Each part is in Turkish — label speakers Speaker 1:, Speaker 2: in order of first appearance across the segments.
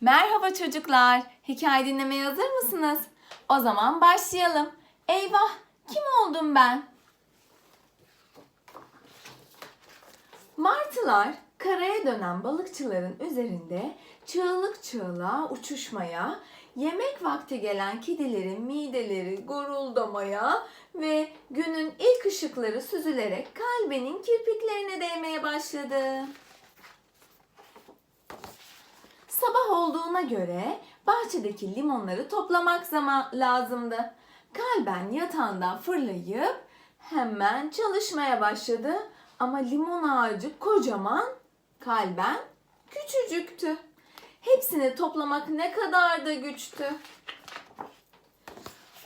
Speaker 1: Merhaba çocuklar. Hikaye dinlemeye hazır mısınız? O zaman başlayalım. Eyvah, kim oldum ben? Martılar karaya dönen balıkçıların üzerinde çığlık çığlığa uçuşmaya, yemek vakti gelen kedilerin mideleri guruldamaya ve günün ilk ışıkları süzülerek kalbenin kirpiklerine değmeye başladı. Sabah olduğuna göre bahçedeki limonları toplamak zaman lazımdı. Kalben yatağından fırlayıp hemen çalışmaya başladı. Ama limon ağacı kocaman, kalben küçücüktü. Hepsini toplamak ne kadar da güçtü.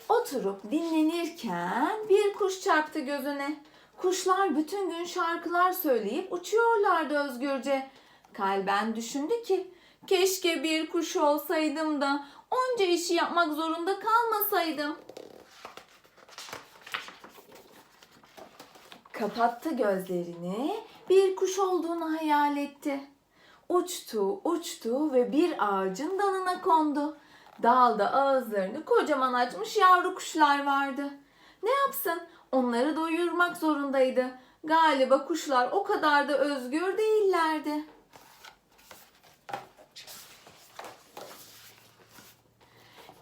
Speaker 1: Oturup dinlenirken bir kuş çarptı gözüne. Kuşlar bütün gün şarkılar söyleyip uçuyorlardı özgürce. Kalben düşündü ki keşke bir kuş olsaydım da onca işi yapmak zorunda kalmasaydım. Kapattı gözlerini, bir kuş olduğunu hayal etti. Uçtu, uçtu ve bir ağacın dalına kondu. Dalda ağızlarını kocaman açmış yavru kuşlar vardı. Ne yapsın? Onları doyurmak zorundaydı. Galiba kuşlar o kadar da özgür değillerdi.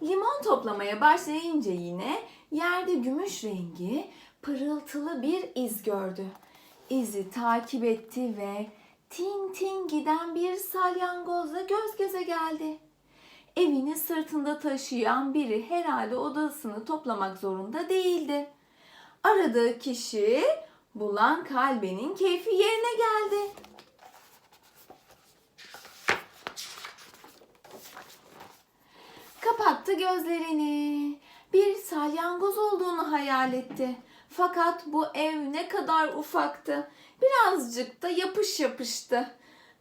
Speaker 1: Limon toplamaya başlayınca yine yerde gümüş rengi pırıltılı bir iz gördü. İzi takip etti ve tin tin giden bir salyangozla göz göze geldi. Evini sırtında taşıyan biri herhalde odasını toplamak zorunda değildi. Aradığı kişi bulan kalbenin keyfi yerine geldi. Kapattı gözlerini. Bir salyangoz olduğunu hayal etti. Fakat bu ev ne kadar ufaktı. Birazcık da yapış yapıştı.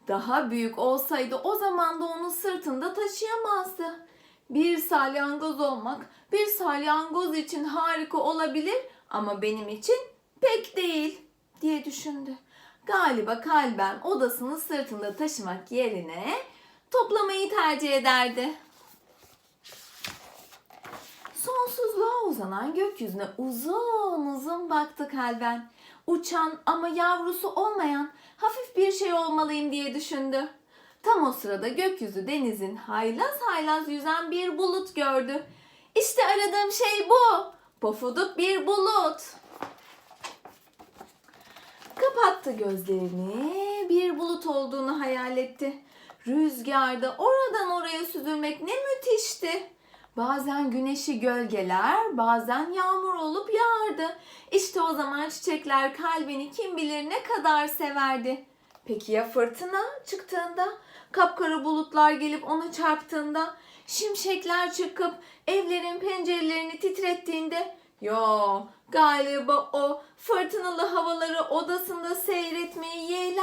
Speaker 1: Daha büyük olsaydı o zaman da onu sırtında taşıyamazdı. Bir salyangoz olmak bir salyangoz için harika olabilir ama benim için pek değil diye düşündü. Galiba kalben odasını sırtında taşımak yerine toplamayı tercih ederdi. Uzanan gökyüzüne uzun uzun baktı kalben. Uçan ama yavrusu olmayan hafif bir şey olmalıyım diye düşündü. Tam o sırada gökyüzü denizin haylaz haylaz yüzen bir bulut gördü. İşte aradığım şey bu. Pofuduk bir bulut. Kapattı gözlerini. Bir bulut olduğunu hayal etti. Rüzgarda oradan oraya süzülmek ne müthişti. Bazen güneşi gölgeler, bazen yağmur olup yağardı. İşte o zaman çiçekler kalbini kim bilir ne kadar severdi. Peki ya fırtına çıktığında? Kapkara bulutlar gelip ona çarptığında? Şimşekler çıkıp evlerin pencerelerini titrettiğinde? Yo, galiba o fırtınalı havaları odasında seyretmeyi yeğlerdi.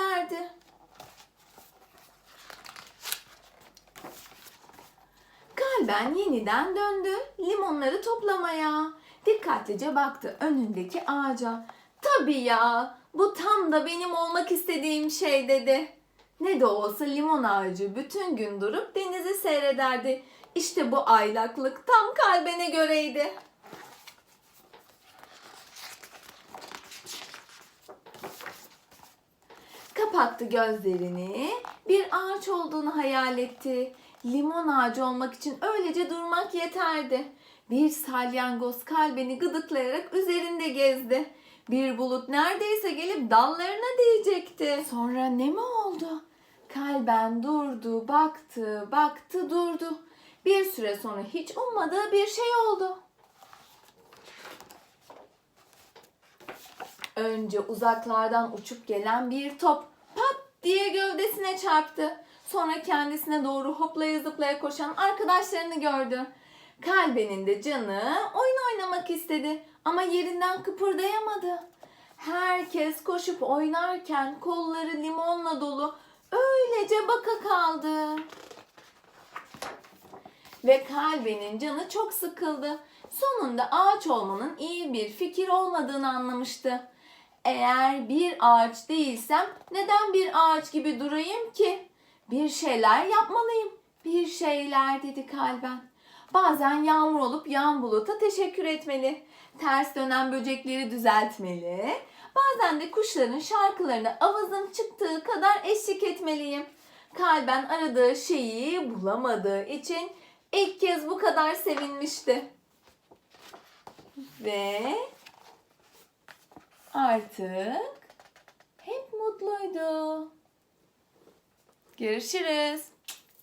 Speaker 1: Kalben yeniden döndü limonları toplamaya. Dikkatlice baktı önündeki ağaca. Tabii ya bu tam da benim olmak istediğim şey dedi. Ne de olsa limon ağacı bütün gün durup denizi seyrederdi. İşte bu aylaklık tam kalbine göreydi. Kapattı gözlerini. Bir ağaç olduğunu hayal etti. Limon ağacı olmak için öylece durmak yeterdi. Bir salyangoz kalbini gıdıklayarak üzerinde gezdi. Bir bulut neredeyse gelip dallarına değecekti. Sonra ne mi oldu? Kalben durdu, baktı, baktı, durdu. Bir süre sonra hiç ummadığı bir şey oldu. Önce uzaklardan uçup gelen bir top pat diye gövdesine çarptı. Sonra kendisine doğru hoplaya zıplaya koşan arkadaşlarını gördü. Kalbenin de canı oyun oynamak istedi ama yerinden kıpırdayamadı. Herkes koşup oynarken kolları limonla dolu öylece baka kaldı. Ve kalbenin canı çok sıkıldı. Sonunda ağaç olmanın iyi bir fikir olmadığını anlamıştı. Eğer bir ağaç değilsem neden bir ağaç gibi durayım ki? Bir şeyler yapmalıyım. Bir şeyler dedi kalben. Bazen yağmur olup yağan buluta teşekkür etmeli. Ters dönen böcekleri düzeltmeli. Bazen de kuşların şarkılarına avazım çıktığı kadar eşlik etmeliyim. Kalben aradığı şeyi bulamadığı için ilk kez bu kadar sevinmişti. Ve artık hep mutluydu. Görüşürüz.